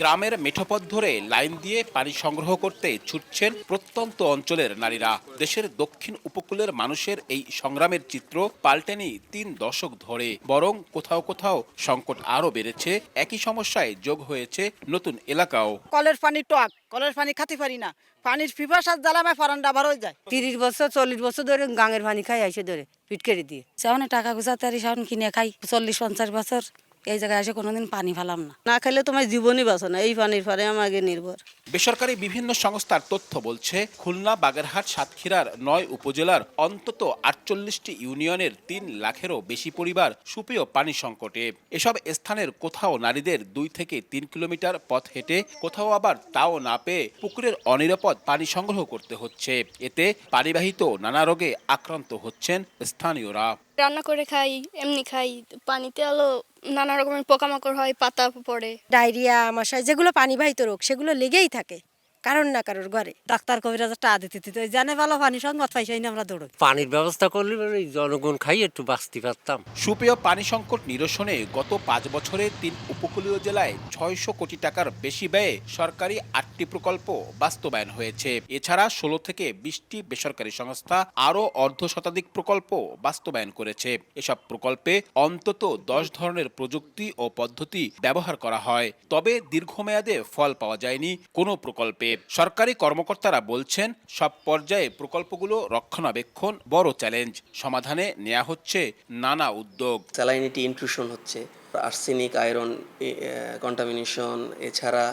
গ্রামের মেঠোপথ ধরে লাইন দিয়ে পানি সংগ্রহ করতে ছুটছেন প্রত্যন্ত অঞ্চলের নারীরা। দেশের দক্ষিণ উপকূলের মানুষের এই সংগ্রামের চিত্র পাল্টেনি তিন দশক ধরে। বরং কোথাও কোথাও সংকট আরও বেড়েছে একই সমস্যায় যোগ হয়েছে নতুন এলাকাও। কলের পানি টক কলের পানি খাতে পারি না। পানির পিপাসার জ্বালামায় ফরানটা আবার হয়ে যায়। তিরিশ বছর চল্লিশ বছর ধরে গাঙের পানি খাই আইসে ধরে ফিটকেরি দিয়ে। সেমন টাকা গুছাতে সেমন কিনে খাই। চল্লিশ পঞ্চাশ বছর। এই জায়গায় এসে কোনোদিন পানি ফেলাম না। না খেলে তোমার জীবনই বাঁচো না এই পানির পরে আমাকে নির্ভর। বেসরকারি বিভিন্ন সংস্থার তথ্য বলছে খুলনা বাগেরহাট সাতক্ষীরার নয় উপজেলার অন্তত আটচল্লিশটি ইউনিয়নের তিন লাখেরও বেশি পরিবার সুপেয় পানি সংকটে। এসব স্থানের কোথাও নারীদের দুই থেকে তিন কিলোমিটার পথ হেঁটে কোথাও আবার তাও না পেয়ে পুকুরের অনিরাপদ পানি সংগ্রহ করতে হচ্ছে। এতে পানিবাহিত নানা রোগে আক্রান্ত হচ্ছেন স্থানীয়রা। রান্না করে খাই, এমনি খাই। পানিতে আলো নানা রকমের পোকামাকড় হয়, পাতা পড়ে। ডায়রিয়া মশাই যেগুলো পানিবাহিত রোগ, সেগুলো লেগেই থাকে। কারণ না কারোর ঘরে। ডাক্তার কবিরাজ টা দিতে দিতে ওই জানে ভালো পানি সংবাদ পাইছাই না আমরা দৌড়ই। পানির ব্যবস্থা করলে এই জনগণ খাই একটু বাঁচতে পারতাম। সুপেয় পানি সংকট নিরসনে গত পাঁচ বছরে তিন উপকূলীয় জেলায় ছয়শো কোটি টাকার বেশি ব্যয়ে সরকারি আটটি প্রকল্প বাস্তবায়ন হয়েছে। এছাড়া ষোলো থেকে বিশটি বেসরকারি সংস্থা আরও অর্ধ শতাধিক প্রকল্প বাস্তবায়ন করেছে। এসব প্রকল্পে অন্তত দশ ধরনের প্রযুক্তি ও পদ্ধতি ব্যবহার করা হয় তবে দীর্ঘমেয়াদে ফল পাওয়া যায়নি কোনো প্রকল্পে। সরকারি কর্মকর্তারা বলছেন, সব পর্যায়ে প্রকল্পগুলো রক্ষণাবেক্ষণ বড় চ্যালেঞ্জ। সমাধানে নেওয়া হচ্ছে নানা উদ্যোগ। স্যালাইনিটি ইনট্রুশন হচ্ছে, আর্সেনিক, আয়রন কন্টামিনেশন, এছাড়া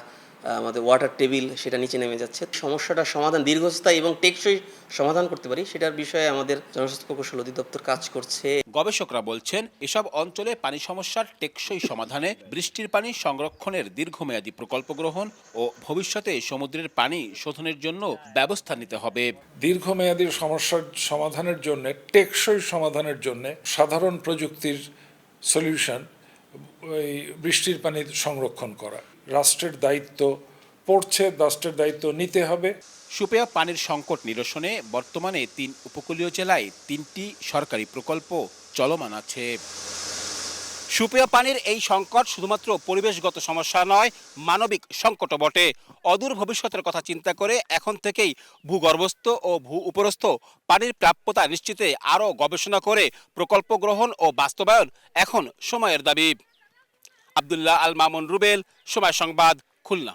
আমাদের ওয়াটার টেবিল সেটা নিচে নেমে যাচ্ছে। সমস্যাটার সমাধান দীর্ঘস্থায়ী এবং টেকসই সমাধান করতে পারি সেটার বিষয়ে আমাদের জনস্বাস্থ্য প্রকৌশল অধিদপ্তর কাজ করছে। গবেষকরা বলছেন এসব অঞ্চলে পানি সমস্যার টেকসই সমাধানে বৃষ্টির পানি সংরক্ষণের দীর্ঘমেয়াদী প্রকল্প গ্রহণ ও ভবিষ্যতে সমুদ্রের পানি শোধনের জন্য ব্যবস্থা নিতে হবে। দীর্ঘমেয়াদী সমস্যার সমাধানের জন্য টেকসই সমাধানের জন্য সাধারণ প্রযুক্তির সলিউশন ওই বৃষ্টির পানি সংরক্ষণ করা। রাষ্ট্রের দায়িত্ব, পড়ছে, রাষ্ট্রের দায়িত্ব নিতে হবে। সুপেয় পানির সংকট নিরসনে বর্তমানে তিন উপকূলীয় জেলায় তিনটি সরকারি প্রকল্প চলমান আছে। সুপেয় পানির এই সংকট শুধুমাত্র পরিবেশগত সমস্যা নয়, মানবিক সংকটও বটে। অদূর ভবিষ্যতের কথা চিন্তা করে এখন থেকেই ভূগর্ভস্থ ও ভূ উপরস্থ পানির প্রাপ্যতা নিশ্চিতে আরও গবেষণা করে প্রকল্প গ্রহণ ও বাস্তবায়ন এখন সময়ের দাবি। আবদুল্লাহ আল মামুন রুবেল সময় সংবাদ খুলনা।